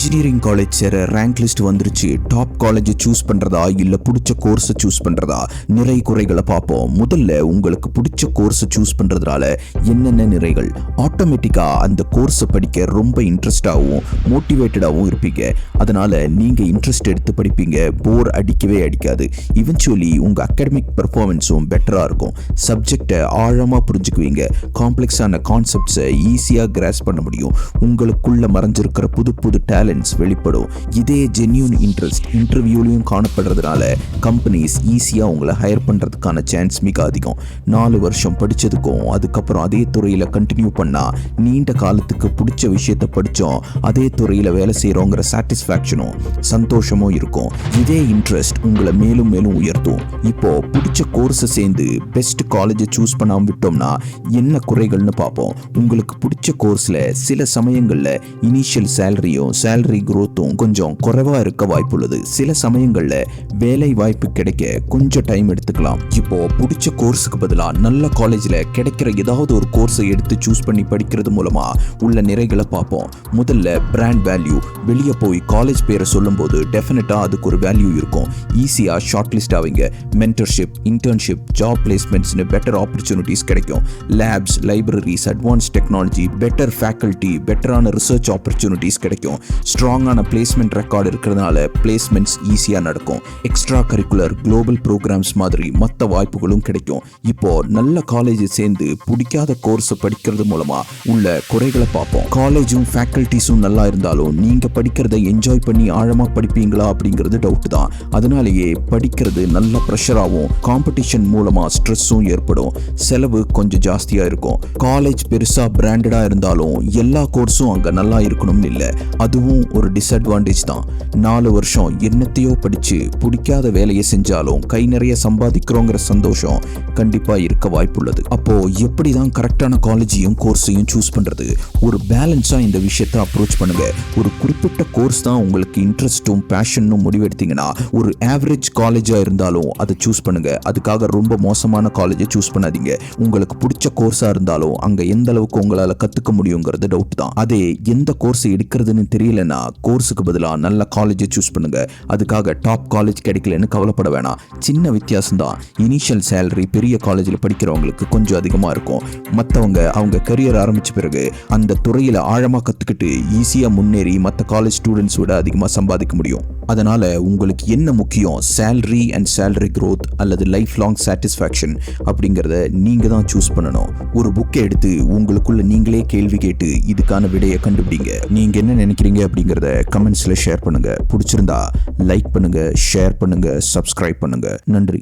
Engineering college சேர rank list வந்துருச்சு. Top college choose பண்ணுறதா இல்லை பிடிச்ச கோர்ஸை சூஸ் பண்ணுறதா நிறை குறைகளை பார்ப்போம் முதல்ல உங்களுக்கு பிடிச்ச கோர்ஸை சூஸ் பண்ணுறதுனால என்னென்ன நிறைகள்? ஆட்டோமேட்டிக்காக அந்த கோர்ஸை படிக்க ரொம்ப இன்ட்ரெஸ்டாகவும் மோட்டிவேட்டடாகவும் இருப்பீங்க. அதனால் நீங்கள் இன்ட்ரெஸ்ட் எடுத்து படிப்பீங்க. போர் அடிக்கவே அடிக்காது. இவென்ச்சுவலி உங்கள் அகாடமிக் பெர்ஃபார்மன்ஸும் பெட்டராக இருக்கும். சப்ஜெக்டை ஆழமாக புரிஞ்சுக்குவீங்க. காம்ப்ளெக்ஸான கான்செப்ட்ஸை ஈஸியாக கிராஸ் பண்ண முடியும். உங்களுக்குள்ளே மறைஞ்சிருக்கிற புது புது டேலண்ட் டேலண்ட்ஸ் வெளிப்படும். இதே ஜென்யூன் இன்ட்ரெஸ்ட் இன்டர்வியூலையும் காணப்படுறதுனால கம்பெனிஸ் ஈஸியா உங்களை ஹையர் பண்றதுக்கான சான்ஸ் மிக அதிகம். நாலு வருஷம் படிச்சதுக்கும் அதுக்கப்புறம் அதே துறையில கண்டினியூ பண்ணா நீண்ட காலத்துக்கு பிடிச்ச விஷயத்த படிச்சோம் அதே துறையில வேலை செய்கிறோங்கிற சாட்டிஸ்ஃபேக்ஷனும் சந்தோஷமும் இருக்கும். இதே இன்ட்ரெஸ்ட் உங்களை மேலும் மேலும் உயர்த்தும். இப்போ பிடிச்ச கோர்ஸை சேர்ந்து பெஸ்ட் காலேஜை சூஸ் பண்ணாம விட்டோம்னா என்ன குறைகள்னு பார்ப்போம். உங்களுக்கு பிடிச்ச கோர்ஸ்ல சில சமயங்கள்ல இனிஷியல் சேலரியும் சேலரி growthம் கொஞ்சம் குறைவா இருக்க வாய்ப்புள்ளது. சில சமயங்களில் வேலை வாய்ப்பு கிடைக்க கொஞ்சம் டைம் எடுத்துக்கலாம். இப்போ பிடிச்ச கோர்ஸுக்கு பதிலாக நல்ல காலேஜில் கிடைக்கிற ஏதாவது ஒரு கோர்ஸை எடுத்து சூஸ் பண்ணி படிக்கிறது மூலமாக உள்ள நிறைகளை பார்ப்போம். முதல்ல பிராண்ட் வேல்யூ வெளியே போய் காலேஜ் பேரை சொல்லும்போது டெஃபினட்டாக அதுக்கு ஒரு வேல்யூ இருக்கும். ஈஸியாக ஷார்ட் லிஸ்ட் ஆவீங்க. மென்டர்ஷிப் இன்டர்ன்ஷிப் ஜாப் பிளேஸ்மெண்ட்ஸ்னு பெட்டர் ஆப்பர்ச்சுனிட்டிஸ் கிடைக்கும். Labs libraries advance technology better faculty பெட்டரான ரிசர்ச் ஆப்பர்ச்சுனிட்டிஸ் கிடைக்கும். ஸ்ட்ராங்கான பிளேஸ்மெண்ட் ரெக்கார்டு இருக்கிறதுனால பிளேஸ்மெண்ட்ஸ் ஈஸியாக நடக்கும். எக்ஸ்ட்ரா கரிக்குலர் குளோபல் ப்ரோக்ராம்ஸ் மாதிரி மற்ற வாய்ப்புகளும் கிடைக்கும். இப்போ நல்ல காலேஜ் சேர்ந்து பிடிக்காத கோர்ஸை படிக்கிறது மூலமாக உள்ள குறைகளை பார்ப்போம். காலேஜும் ஃபேக்கல்ட்டிஸும் நல்லா இருந்தாலும் நீங்கள் படிக்கிறத என்ஜாய் பண்ணி ஆழமாக படிப்பீங்களா அப்படிங்கிறது டவுட் தான். அதனாலேயே படிக்கிறது நல்ல ப்ரெஷராகவும் காம்படிஷன் மூலமாக ஸ்ட்ரெஸ்ஸும் ஏற்படும். செலவு கொஞ்சம் ஜாஸ்தியாக இருக்கும். காலேஜ் பெருசாக பிராண்டடாக இருந்தாலும் எல்லா கோர்ஸும் அங்கே நல்லா இருக்கணும்னு இல்லை. அதுவும் ஒரு டிஸ்அட்வான்டேஜ் தான். நாலு வருஷம் என்னத்தையோ படிச்சு பிடிக்காத வேலையை செஞ்சாலும் கை நிறைய சம்பாதிக்கிறோங்கிற சந்தோஷம் கண்டிப்பா இருக்க வாய்ப்புள்ளது. அப்போது எப்படி தான் கரெக்டான காலேஜையும் கோர்ஸையும் சூஸ் பண்றது? ஒரு பேலன்ஸாக இந்த விஷயத்தை அப்ரோச் பண்ணுங்கள் ஒரு குறிப்பிட்ட கோர்ஸ் தான் உங்களுக்கு இன்ட்ரெஸ்ட்டும் பேஷனும் முடிவெடுத்தீங்கன்னா ஒரு ஆவரேஜ் காலேஜாக இருந்தாலும் அதை சூஸ் பண்ணுங்க. அதுக்காக ரொம்ப மோசமான காலேஜை சூஸ் பண்ணாதீங்க. உங்களுக்கு பிடிச்ச கோர்ஸா இருந்தாலும் அங்க எந்த அளவுக்கு உங்களால கத்துக்க முடியுங்கிறது டவுட் தான். அதே எந்த கோர்ஸ் எடுக்கிறதுன்னு தெரியலனா கோர்ஸுக்கு பதிலாக நல்ல காலேஜை சூஸ் பண்ணுங்க. அதுக்காக டாப் காலேஜ் கிடைக்கலன்னு கவலைப்பட வேணாம். சின்ன வித்தியாசம் தான் இனிஷியல் சேலரி பெரிய காலேஜில் படிக்கிறவங்களுக்கு கொஞ்சம் அதிகமாக இருக்கும். மற்றவங்க அவங்க கரியர் ஆரம்பிச்ச பிறகு அந்த துறையில் ஆழமாக கற்றுக்கிட்டு ஈஸியாக முன்னேறி மற்ற காலேஜ் ஸ்டூடெண்ட்ஸ் விட அதிகமாக சம்பாதிக்க முடியும். அதனால் உங்களுக்கு என்ன முக்கியம்? சேலரி அண்ட் சேலரி க்ரோத் அல்லது லைஃப் லாங் சாட்டிஸ்ஃபேக்ஷன் அப்படிங்கிறத நீங்க தான் சூஸ் பண்ணணும். ஒரு புக்கை எடுத்து உங்களுக்குள்ள நீங்களே கேள்வி கேட்டு இதுக்கான விடையை கண்டுபிடிங்க. நீங்க என்ன நினைக்கிறீங்க அப்படிங்கிறத கமெண்ட்ஸ்ல ஷேர் பண்ணுங்க. பிடிச்சிருந்தா லைக் பண்ணுங்க ஷேர் பண்ணுங்க சப்ஸ்கிரைப் பண்ணுங்க. நன்றி.